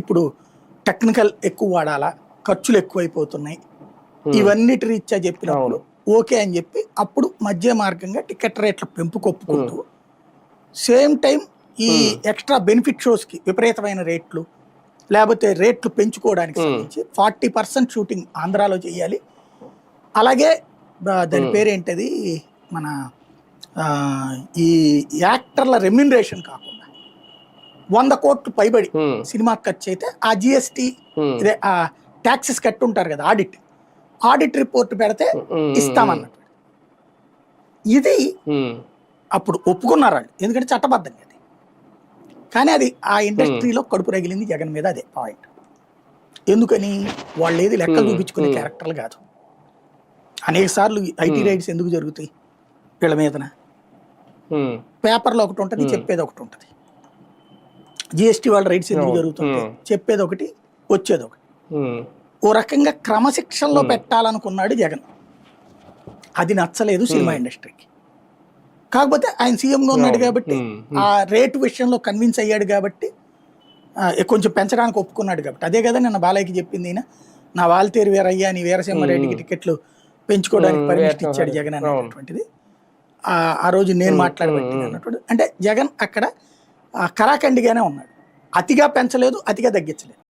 ఇప్పుడు టెక్నికల్ ఎక్కువ వాడాలా ఖర్చులు ఎక్కువైపోతున్నాయి. ఇవన్నిటి రీత్యా చెప్పినప్పుడు ఓకే అని చెప్పి అప్పుడు మధ్య మార్గంగా టికెట్ రేట్ల పెంపు కొప్పుకుంటూ సేమ్ టైం ఈ ఎక్స్ట్రా బెనిఫిట్ షోస్కి విపరీతమైన రేట్లు లేకపోతే రేట్లు పెంచుకోవడానికి సంబంధించి ఫార్టీ పర్సెంట్ షూటింగ్ ఆంధ్రాలో చేయాలి. అలాగే దాని పేరేంటది? మన ఈ యాక్టర్ల రెమ్యునరేషన్ కాకుండా వంద కోట్లు పైబడి సినిమా ఖర్చు అయితే ఆ జిఎస్టీ ట్యాక్సెస్ కట్టుంటారు కదా ఆడిట్. ఆడిట్ రిపోర్ట్ పెడితే ఇస్తామన్నట్టు ఇది అప్పుడు ఒప్పుకున్నారు వాళ్ళు. ఎందుకంటే చట్టబద్ధంగా అది. కానీ అది ఆ ఇండస్ట్రీలో కడుపు రగిలింది జగన్ మీద అదే పాయింట్. ఎందుకని? వాళ్ళు ఏది లెక్కలు Hmm, చూపించుకునే. క్యారెక్టర్లు కాదు. అనేక సార్లు ఐటీ రైడ్స్ ఎందుకు జరుగుతాయి? వీళ్ళ మీదన. పేపర్లో ఒకటి ఉంటుంది చెప్పేది ఒకటి ఉంటుంది. జిఎస్టీ వాళ్ళ రైట్స్ ఎందుకు Hmm. చెప్పేది ఒకటి వచ్చేది ఒకటి ఓ రకంగా క్రమశిక్షణలో పెట్టాలనుకున్నాడు జగన్. అది నచ్చలేదు సినిమా ఇండస్ట్రీకి. కాకపోతే ఆయన సీఎంగా ఉన్నాడు కాబట్టి ఆ రేటు విషయంలో కన్విన్స్ అయ్యాడు కాబట్టి కొంచెం పెంచడానికి ఒప్పుకున్నాడు కాబట్టి. అదే కదా నిన్న బాలయ్యకి చెప్పింది ఈయన నా వాల్తేరు వీరయ్య నీ వీరసింహారెడ్డికి టికెట్లు పెంచుకోవడానికి పర్మిషన్. ఇచ్చాడు జగన్. అనేటువంటిది ఆ రోజు నేను మాట్లాడబట్టి అన్నట్టు. అంటే జగన్ అక్కడ కరాఖండిగానే ఉన్నాడు. అతిగా పెంచలేదు అతిగా తగ్గించలేదు.